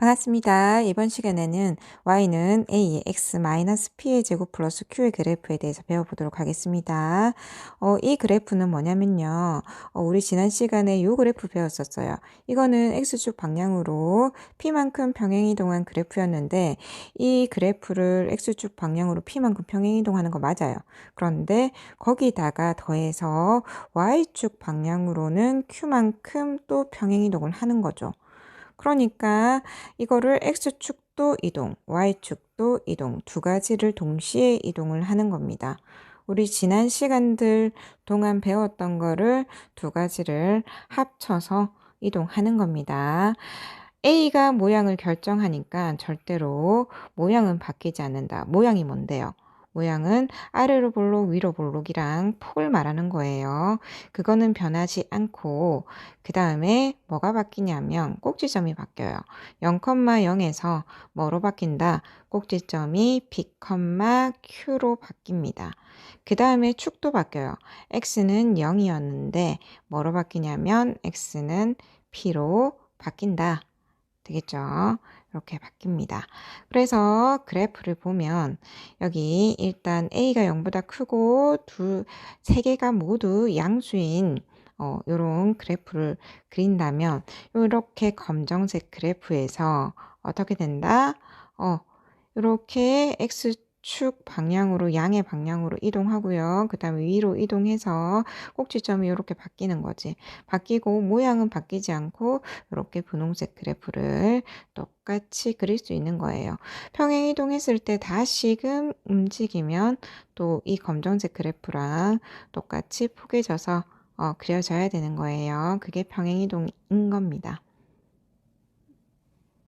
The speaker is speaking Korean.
반갑습니다. 이번 시간에는 y는 a의 x-p의 제곱 플러스 q의 그래프에 대해서 배워보도록 하겠습니다. 어, 이 그래프는 뭐냐면요. 어, 우리 지난 시간에 이 그래프 배웠었어요. 이거는 x축 방향으로 p만큼 평행이동한 그래프였는데 이 그래프를 x축 방향으로 p만큼 평행이동하는 거 맞아요. 그런데 거기다가 더해서 y축 방향으로는 q만큼 또 평행이동을 하는 거죠. 그러니까 이거를 x축도 이동, y축도 이동 두 가지를 동시에 이동을 하는 겁니다. 우리 지난 시간들 동안 배웠던 거를 두 가지를 합쳐서 이동하는 겁니다. A가 모양을 결정하니까 절대로 모양은 바뀌지 않는다. 모양이 뭔데요? 모양은 아래로 볼록 위로 볼록이랑 폭을 말하는 거예요. 그거는 변하지 않고 그 다음에 뭐가 바뀌냐면 꼭지점이 바뀌어요. 0,0에서 뭐로 바뀐다? 꼭지점이 B, Q로 바뀝니다. 그 다음에 축도 바뀌어요. X는 0이었는데 뭐로 바뀌냐면 X는 P로 바뀐다. 되겠죠? 이렇게 바뀝니다. 그래서 그래프를 보면 여기 일단 A가 0보다 크고 두, 세 개가 모두 양수인 어, 요런 그래프를 그린다면 이렇게 검정색 그래프에서 어떻게 된다? 어, 이렇게 X 축 방향으로 양의 방향으로 이동하고요. 그 다음에 위로 이동해서 꼭지점이 이렇게 바뀌는 거지. 바뀌고 모양은 바뀌지 않고 이렇게 분홍색 그래프를 똑같이 그릴 수 있는 거예요. 평행 이동했을 때 다시금 움직이면 또 이 검정색 그래프랑 똑같이 포개져서 어, 그려져야 되는 거예요. 그게 평행 이동인 겁니다.